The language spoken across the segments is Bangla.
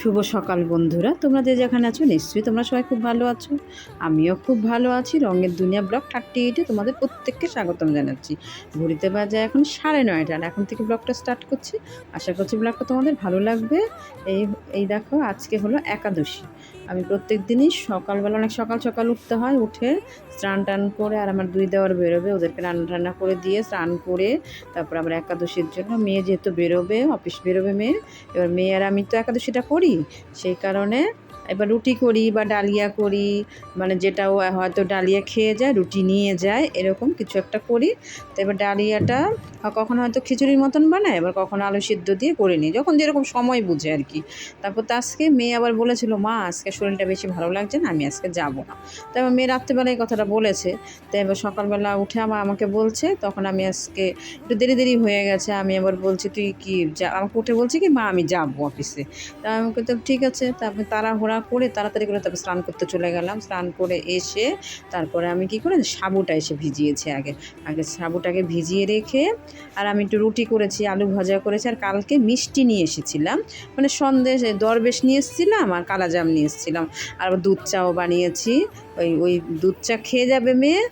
শুভ সকাল বন্ধুরা। তোমরা যে যেখানে আছো, নিশ্চয়ই তোমরা সবাই খুব ভালো আছো। আমিও খুব ভালো আছি। রঙের দুনিয়া ব্লগ থার্টি এইটে তোমাদের প্রত্যেককে স্বাগতম জানাচ্ছি। ঘুরিতে বাজে এখন সাড়ে নয়টা। আর এখন থেকে ব্লগটা স্টার্ট করছি। আশা করছি ব্লগটা তোমাদের ভালো লাগবে। এই এই দেখো, আজকে হলো একাদশী। আমি প্রত্যেক দিনই সকালবেলা অনেক সকাল সকাল উঠতে হয়, উঠে স্নান টান করে আর আমার দুই দেওয়ার বেরোবে। ওদেরকে রান্না টান্না করে দিয়ে স্নান করে তারপর আবার একাদশীর জন্য মেয়ে যেহেতু বেরোবে, অফিস বেরোবে মেয়ে এবার মেয়ে আর আমি তো একাদশীটা করি। সেই কারণে এবার রুটি করি বা ডালিয়া করি মানে যেটা ও হয়তো ডালিয়া খেয়ে যায়, রুটি নিয়ে যায়, এরকম কিছু একটা করি। তো এবার ডালিয়াটা কখনো হয়তো খিচুড়ির মতন বানায় এবার কখনো আলু সিদ্ধ দিয়ে করে নিই, যখন যেরকম সময় বুঝে আর কি। তারপর তো আজকে মেয়ে আবার বলেছিল, মা, আজকে শরীরটা বেশি ভালো লাগছে না, আমি আজকে যাব না। তো এবার মেয়ে রাত্রেবেলায় কথাটা বলেছে। তো এবার সকালবেলা উঠে আমার, আমাকে বলছে, তখন আমি আজকে একটু দেরি দেরি হয়ে গেছে, আমি আবার বলছি, তুই কি যা আমাকে উঠে বলছি কি, মা, আমি যাব অফিসে তা আমাকে তো ঠিক আছে। তারপরে তাড়াহুড়া করে তাড়াতাড়ি করে তারপর স্নান করতে চলে গেলাম। স্নান করে এসে তারপরে আমি কি করে সাবুটা এসে ভিজিয়েছি আগে। আগে সাবুটাকে ভিজিয়ে রেখে আর আমি একটু রুটি করেছি, আলু ভাজা করেছি আর কালকে মিষ্টি নিয়ে এসেছিলাম। মানে সন্দেশ, দরবেশ নিয়ে এসেছিলাম আর কালাজাম নিয়ে এসেছিলাম। আর দুধ চাও বানিয়েছি। ওই ওই দুধ চা খেয়ে যাবে মেয়ে।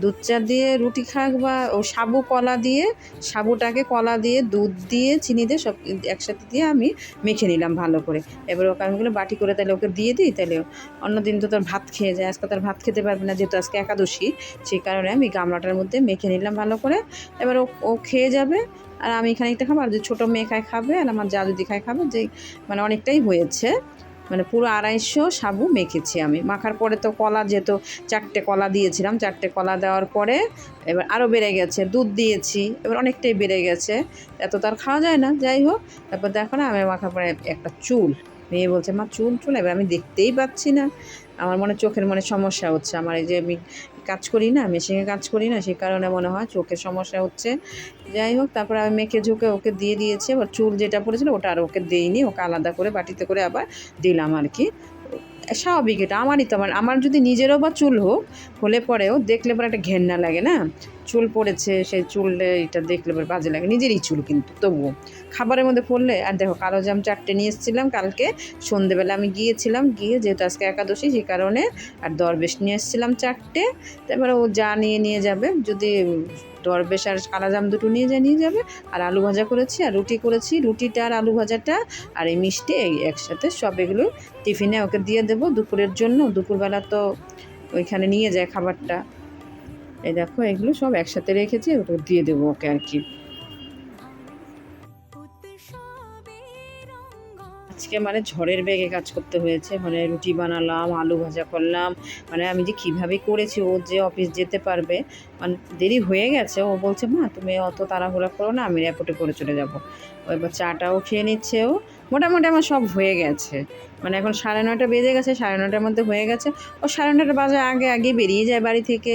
দুধ চা দিয়ে রুটি খাক বা, ও সাবু কলা দিয়ে, সাবুটাকে কলা দিয়ে, দুধ দিয়ে, চিনি দিয়ে সব একসাথে দিয়ে আমি মেখে নিলাম ভালো করে। এবার ওকে আমি বাটি করে তাহলে ওকে দিয়ে দিই, তাহলে অন্যদিন তো তার ভাত খেয়ে যায়। আজকে তার ভাত খেতে পারবে না, যেহেতু আজকে একাদশী, সেই কারণে আমি গামলাটার মধ্যে মেখে নিলাম ভালো করে। এবার ও ও খেয়ে যাবে। আর আমি খানিকটা খাব, আর যে ছোটো মেয়ে খায় খাবে, আর আমার যা যদি খায় খাবে যে মানে অনেকটাই হয়েছে। মানে পুরো আড়াইশো সাবু মেখেছি আমি। মাখার পরে তো কলা যেত চারটে কলা দিয়েছিলাম, চারটে কলা দেওয়ার পরে এবার আরও বেড়ে গেছে, দুধ দিয়েছি, এবার অনেকটাই বেড়ে গেছে। এত তার খাওয়া যায় না, যাই হোক। তারপর দেখো না, আমি মাখার পরে একটা চুল। মেয়ে বলছে, মা, চুল চুল? এবার আমি দেখতেই পাচ্ছি না। আমার মনে, চোখের মনে সমস্যা হচ্ছে। আমার এই যে আমি কাজ করি না মেশিনে কাজ করি না, সেই কারণে মনে হয় চোখের সমস্যা হচ্ছে। যাই হোক, তারপরে আমি মেখে ঝুঁকে ওকে দিয়ে দিয়েছি এবার চুল যেটা পড়েছিল ওটা আর ওকে দিইনি, ওকে আলাদা করে বাটিতে করে আবার দিলাম আর কি। স্বাভাবিক এটা, আমারই তো, আমার আমার যদি নিজেরও বা চুল হোক, হলে পরেও দেখলে পরে একটা ঘেন্না লাগে না? চুল পড়েছে সেই চুল এটা দেখলে বাজে লাগে। নিজেরই চুল কিন্তু, তবুও। খাবারের মধ্যে পড়লে, আর দেখো, কালো জাম চারটে নিয়ে এসেছিলাম কালকে। সন্ধেবেলা আমি গিয়েছিলাম, গিয়ে যেহেতু আজকে একাদশী, সেই কারণে আর দরবেশ নিয়ে এসেছিলাম চারটে। তারপরে ও যা নিয়ে নিয়ে যাবে। যদি দরবেশ আর কালাজাম দুটো নিয়ে যায়, নিয়ে যাবে। আর আলু ভাজা করেছি, আর রুটি করেছি। রুটিটা আর আলু ভাজাটা আর এই মিষ্টি, এই একসাথে সব এগুলো টিফিনে ওকে দিয়ে দেবো। দুপুরের জন্য, দুপুরবেলা তো ওইখানে নিয়ে যায় খাবারটা। এই দেখো, এগুলো সব একসাথে রেখেছি ওটা দিয়ে দেবো ওকে আর কি। আজকে মানে ঝড়ের বেগে কাজ করতে হয়েছে মানে রুটি বানালাম, আলু ভাজা করলাম মানে আমি যে কীভাবে করেছি, ও যে অফিস যেতে পারবে মানে দেরি হয়ে গেছে, ও বলছে, মা, তুমি অত তাড়াহুড়া করো না, আমি এয়ারপোর্টে করে চলে যাব। এবার চাটাও খেয়ে নিচ্ছে ও, মোটামুটি আমার সব হয়ে গেছে। মানে এখন সাড়ে নয়টা বেজে গেছে, সাড়ে নটার মধ্যে হয়ে গেছে। ও সাড়ে নয়টা বাজে আগে আগে বেরিয়ে যায় বাড়ি থেকে।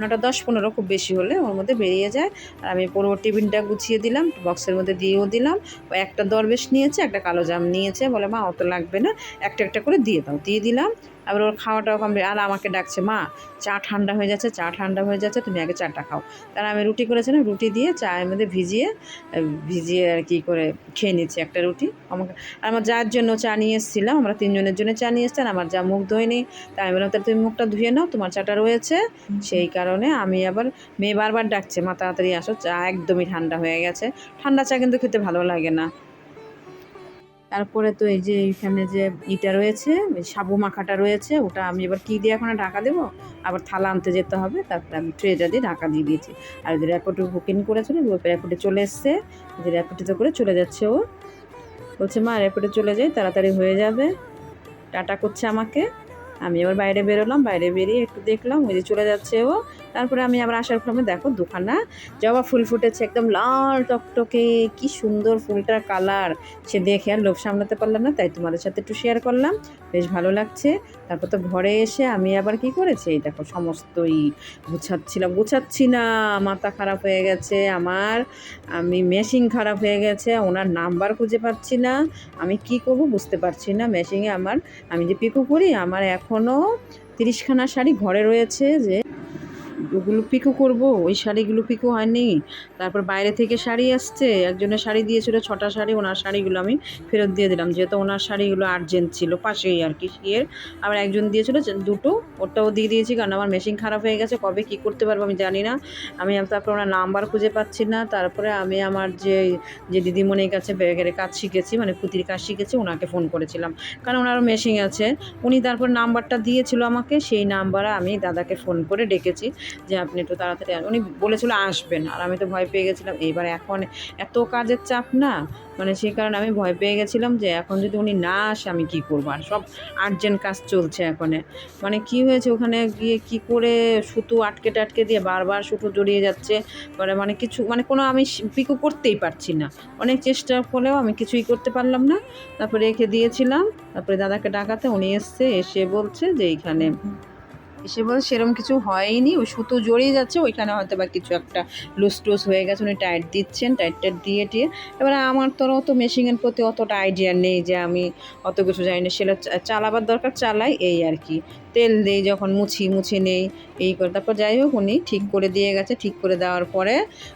নটা দশ পনেরো খুব বেশি হলে ওর মধ্যে বেরিয়ে যায়। আর আমি পুরো টিফিনটা গুছিয়ে দিলাম, বক্সের মধ্যে দিয়েও দিলাম। ও একটা দরবেশ নিয়েছে, একটা কালো জাম নিয়েছে। বলে, মা, অত লাগবে না, একটা একটা করে দিয়ে দাও। দিয়ে দিলাম। আবার ওর খাওয়াটাও কমপ্লিট আর আমাকে ডাকছে, মা, চা ঠান্ডা হয়ে যাচ্ছে, চা ঠান্ডা হয়ে যাচ্ছে, তুমি আগে চাটা খাও। তার আমি রুটি করেছিলাম, রুটি দিয়ে চায়ের মধ্যে ভিজিয়ে ভিজিয়ে আর কি করে খেয়ে নিচ্ছি একটা রুটি। আমাকে আর আমার যার জন্য চা নিয়ে এসেছিলাম আমরা তিনজনের জন্য চা নিয়ে এসেছেন আমার যা মুখ ধোয়নি তাই আমি বললাম তাহলে তুমি মুখটা ধুয়ে নাও তোমার চাটা রয়েছে। সেই কারণে আমি আবার মেয়ে বারবার ডাকছে মা তাড়াতাড়ি আসো চা একদমই ঠান্ডা হয়ে গেছে। ঠান্ডা চা কিন্তু খেতে ভালো লাগে না। তারপরে তো এই যে এইখানে যে ইটা রয়েছে ওই সাবু মাখাটা রয়েছে ওটা আমি এবার কী দিয়ে এখন ঢাকা দেবো? আবার থালা আনতে যেতে হবে তারপরে আমি ট্রেটা দিয়ে ঢাকা দিয়ে দিয়েছি। আর যে র্যাপোর্টে বুকিং করেছিল র্যাপোর্টে চলে এসছে যে র্যাপোর্টে করে চলে যাচ্ছে ও। বলছে, মা এয়ারপোর্টে চলে যাই, তাড়াতাড়ি হয়ে যাবে। টাটা করছে আমাকে। আমি এবার বাইরে বেরোলাম, বাইরে বেরিয়ে একটু দেখলাম, ওই যে চলে যাচ্ছে ও। তারপরে আমি আবার আসার ক্রমে দেখো দুখানা জবা ফুল ফুটেছে, একদম লাল টকটকে, কি সুন্দর ফুলটার কালার। সে দেখে আর লোভ সামলাতে পারলাম না, তাই তোমাদের সাথে একটু শেয়ার করলাম। বেশ ভালো লাগছে। তারপর তো ঘরে এসে আমি আবার কি করেছি? এই দেখো সমস্তই গুছাচ্ছিলাম। গুছাচ্ছি না, মাথা খারাপ হয়ে গেছে, আমার, আমি মেশিন খারাপ হয়ে গেছে, ওনার নাম্বার খুঁজে পাচ্ছি না। আমি কি করব বুঝতে পারছি না মেশিনে আমার, আমি যে পিকু করি, আমার এখনও তিরিশখানা শাড়ি ঘরে রয়েছে যে ওগুলো পিকো করব। ওই শাড়িগুলো পিকো হয়নি। তারপর বাইরে থেকে শাড়ি আসছে। একজনের শাড়ি দিয়েছিল, ছটা শাড়ি, ওনার শাড়িগুলো আমি ফেরত দিয়ে দিলাম। যেহেতু ওনার শাড়িগুলো আর্জেন্ট ছিল, পাশেই আর কি এর। আবার একজন দিয়েছিল দুটো ওটাও দিয়ে দিয়েছি কারণ আমার মেশিন খারাপ হয়ে গেছে, কবে কী করতে পারব আমি জানি না। আমি তারপর ওনার নাম্বার খুঁজে পাচ্ছি না। তারপরে আমি আমার যে যে দিদিমণির কাছে ব্যাগের কাজ শিখেছি মানে পুঁতির কাজ শিখেছি, ওনাকে ফোন করেছিলাম। কারণ ওনারও মেশিন আছে। উনি তারপর নাম্বারটা দিয়েছিল আমাকে, সেই নাম্বারে আমি দাদাকে ফোন করে ডেকেছি। যে আপনি একটু তাড়াতাড়ি উনি বলেছিল আসবেন আর আমি তো ভয় পেয়ে গেছিলাম। এইবার এখন এত কাজের চাপ না? মানে সেই কারণে আমি ভয় পেয়ে গেছিলাম যে এখন যদি উনি না আসে আমি কী করব? আর সব আর্জেন্ট কাজ চলছে এখনে মানে কি হয়েছে ওখানে গিয়ে কি করে সুতো আটকে টাটকে দিয়ে বারবার সুতো জড়িয়ে যাচ্ছে? পরে মানে কিছু মানে কোনো আমি পিকো করতেই পারছি না। অনেক চেষ্টা করলেও আমি কিছুই করতে পারলাম না। তারপরে রেখে দিয়েছিলাম। তারপরে দাদাকে ডাকাতে উনি এসছে, এসে বলছে যে এইখানে এসে বলে সেরম কিছু হয়নি, ওই সুতো জড়িয়ে যাচ্ছে, ওইখানে হয়তো বা কিছু একটা লুজ টুস হয়ে গেছে, উনি টাইট দিচ্ছেন, টাইট টাইট দিয়ে টিয়ে। এবার আমার তো অত মেশিনের প্রতি অতটা আইডিয়া নেই যে আমি অত কিছু জানি না, সেটা চালাবার দরকার, চালাই এই আর কি। তেল দিই যখন মুছি মুছি নেই, এই করে। তারপর যাই হোক, উনি ঠিক করে দিয়ে গেছে, ঠিক করে দেওয়ার পরে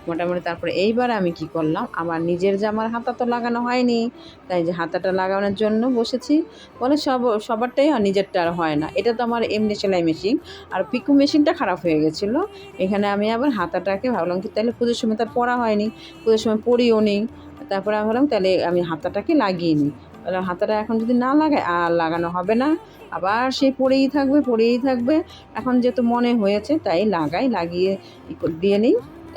মোটামুটি তারপরে এইবার আমি কি করলাম, আমার নিজের জামার হাতা তো লাগানো হয়নি, তাই যে হাতাটা লাগানোর জন্য বসেছি। বলে সব, সবারটাই নিজেরটা আর হয় না। এটা তো আমার এমনি সেলাই মেশিন। আর পিকু মেশিনটা খারাপ হয়ে গেছিল। এখানে আমি আবার হাতাটাকে ভাবলাম কি, তাহলে পুজোর সময় তার পরা হয়নি, পুজোর সময় পরিও নি তারপরে আমি ভাবলাম, তাহলে আমি হাতাটাকে লাগিয়ে নিই। তাহলে হাতাটা এখন যদি না লাগে আর লাগানো হবে না। আবার সে পরেই থাকবে পড়েই থাকবে। এখন যেহেতু মনে হয়েছে, তাই লাগাই, লাগিয়ে দিয়ে নিই।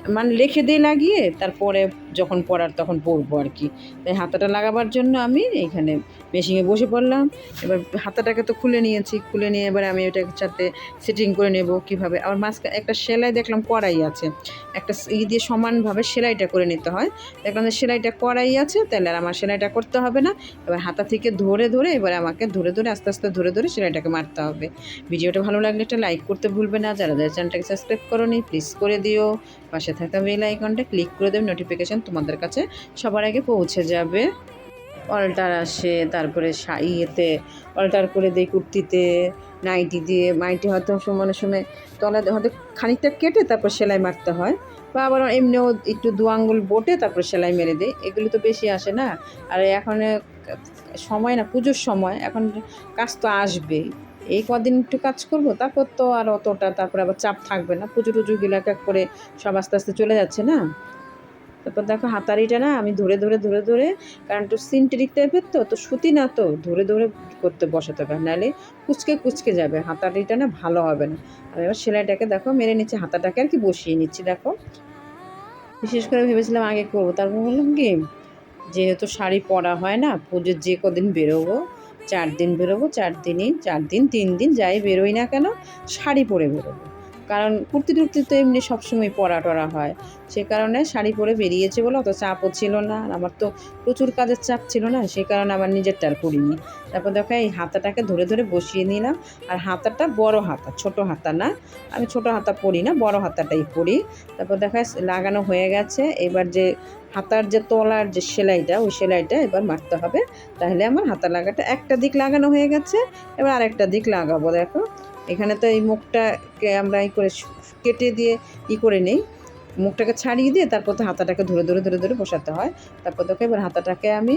মানে রেখে দিয়ে লাগিয়ে, তারপরে যখন পরার তখন পরবো আর কি। তাই হাতাটা লাগাবার জন্য আমি এইখানে মেশিনে বসে পড়লাম। এবার হাতাটাকে তো খুলে নিয়েছি। খুলে নিয়ে এবার আমি ওটার সাথে সেটিং করে নেব কীভাবে। আবার মাঝখানে একটা সেলাই দেখলাম কড়াই আছে। একটা ই দিয়ে সমানভাবে সেলাইটা করে নিতে হয়। দেখলাম যে সেলাইটা কড়াই আছে, তাহলে আর আমার সেলাইটা করতে হবে না। এবার হাতা থেকে ধরে ধরে এবার আমাকে ধরে ধরে, আস্তে আস্তে, ধরে ধরে সেলাইটাকে মারতে হবে। ভিডিওটা ভালো লাগলে একটা লাইক করতে ভুলবে না। যারা যারা চ্যানেলটাকে সাবস্ক্রাইব করোনি প্লিজ করে দিও। পাশে থাকা বেল আইকনটা ক্লিক করে দেবে নোটিফিকেশান তোমাদের কাছে সবার আগে পৌঁছে যাবে। অল্টার আসে, তারপরে ইয়েতে অল্টার করে দিই কুর্তিতে, নাইটি দিয়ে, নাইটি হয়তো সমানে সময় তলা হয়তো খানিকটা কেটে তারপর সেলাই মারতে হয়। বা আবার এমনিও একটু দু আঙ্গুল বোটে, তারপর সেলাই মেরে দেয়। এগুলো তো বেশি আসে না। আর এখন সময় না, পুজোর সময়। এখন কাজ তো আসবেই। এই কদিন একটু কাজ করব, তারপর তো আর অতটা, তারপর আবার চাপ থাকবে না। পুজো টুজো এক এক করে সব আস্তে আস্তে চলে যাচ্ছে না। তারপর দেখো হাতারিটা না, আমি ধরে ধরে ধরে ধরে, কারণ একটু সিনটেরিক টাইপের তো তো সুতি না তো, ধরে ধরে করতে বসাতে হবে, নাহলে কুচকে কুচকে যাবে হাতারিটা না ভালো হবে না। আমি এবার সেলাইটাকে দেখো, মেরে নিচ্ছি, হাতাটাকে আর কি বসিয়ে নিচ্ছি, দেখো। বিশেষ করে ভেবেছিলাম আগে করব, তারপর বললাম কি, যেহেতু শাড়ি পরা হয় না, পুজোর যে কদিন বেরোবো, চার দিন বেরোবো, চার দিনই, চার দিন, তিন দিন যাই বেরোই না কেন, শাড়ি পরে বেরোবো। কারণ কুর্তি টুর্তি তো এমনি সবসময় পরা টরা হয়। সে কারণে শাড়ি পরে বেরিয়েছে বলে অত চাপও ছিল না। আর আমার তো প্রচুর কাজের চাপ ছিল না, সে কারণে আমার নিজেরটা আর করিনি তারপর দেখো এই হাতাটাকে ধরে ধরে বসিয়ে নিলাম। আর হাতাটা বড় হাতা, ছোট হাতা না। আমি ছোট হাতা পরি না, বড় হাতাটাই পরি। তারপর দেখা লাগানো হয়ে গেছে। এবার যে হাতার যে তলার যে সেলাইটা, ওই সেলাইটা এবার মারতে হবে। তাহলে আমার হাতা লাগাটা একটা দিক লাগানো হয়ে গেছে। এবার আরেকটা দিক লাগাবো দেখো। এখানে তো এই মুখটাকে আমরা ই করে কেটে দিয়ে ই করে নেই। মুখটাকে ছাড়িয়ে দিয়ে তারপর তো হাতাটাকে ধরে ধরে ধরে ধরে বসাতে হয়। তারপর তোকে এবার হাতাটাকে আমি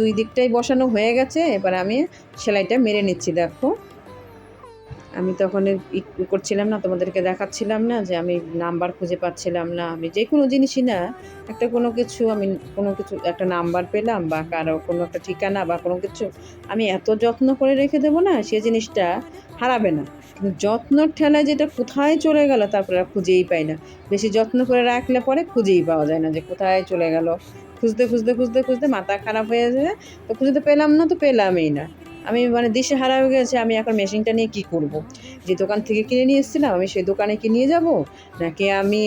দুই দিকটাই বসানো হয়ে গেছে। এবার আমি সেলাইটা মেরে নিচ্ছি, দেখো। আমি তখন করছিলাম না, তোমাদেরকে দেখাচ্ছিলাম না যে আমি নাম্বার খুঁজে পাচ্ছিলাম না। আমি যে কোনো জিনিসই না, একটা কোনো কিছু আমি কোনো কিছু, একটা নাম্বার পেলাম বা কারও কোনো একটা ঠিকানা বা কোনো কিছু আমি এত যত্ন করে রেখে দেবো না, সে জিনিসটা হারাবে না। কিন্তু যত্নর ঠেলায় যেটা কোথায় চলে গেল, তারপরে আর খুঁজেই পাই না। বেশি যত্ন করে রাখলে পরে খুঁজেই পাওয়া যায় না যে কোথায় চলে গেল। খুঁজতে খুঁজতে খুঁজতে খুঁজতে মাথা খারাপ হয়ে যায়। তো খুঁজতে পেলাম না, তো পেলামই না। আমি মানে দিশে হারা হয়ে গেছে, আমি এখন মেশিনটা নিয়ে কি করব। যে দোকান থেকে কিনে নিয়ে এসেছিলাম, আমি সেই দোকানে কি নিয়ে যাব? নাকি আমি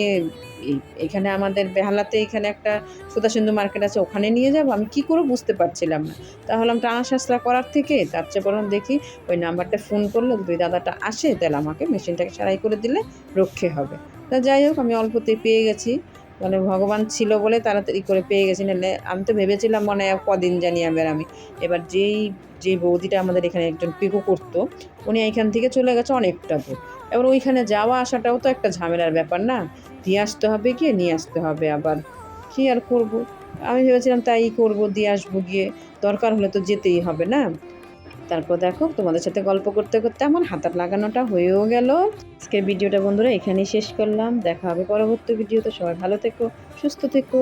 এখানে আমাদের বেহালাতে এখানে একটা সুতাসিন্ধু মার্কেট আছে, ওখানে নিয়ে যাব? আমি কি করে বুঝতে পারছিলাম না। তাহলে টানা শাস্ত্রা করার থেকে তার চেয়ে বরং দেখি ওই নাম্বারটা ফোন করল যদি দাদাটা আসে, তাহলে আমাকে মেশিনটাকে সারাই করে দিলে রক্ষে হবে। তা যাই হোক, আমি অল্পতে পেয়ে গেছি। মানে ভগবান ছিল বলে তাড়াতাড়ি করে পেয়ে গেছি। নাহলে আমি তো ভেবেছিলাম মনে হয় কদিন জানি আবার আমি। এবার যেই যে বৌদিটা আমাদের এখানে একজন পিকো করতো, উনি এইখান থেকে চলে গেছে অনেকটা দূর। এবার ওইখানে যাওয়া আসাটাও তো একটা ঝামেলার ব্যাপার না? দিয়ে আসতে হবে গিয়ে, নিয়ে আসতে হবে আবার। কী আর করব? আমি ভেবেছিলাম তাই করব, দিয়ে আসব গিয়ে। দরকার হলে তো যেতেই হবে না? তারপর দেখো, তোমাদের সাথে গল্প করতে করতে আমার হাতার লাগানোটা হয়েও গেল। আজকের ভিডিওটা বন্ধুরা এখানেই শেষ করলাম। দেখা হবে পরবর্তী ভিডিওতে। সবাই ভালো থেকো, সুস্থ থেকো।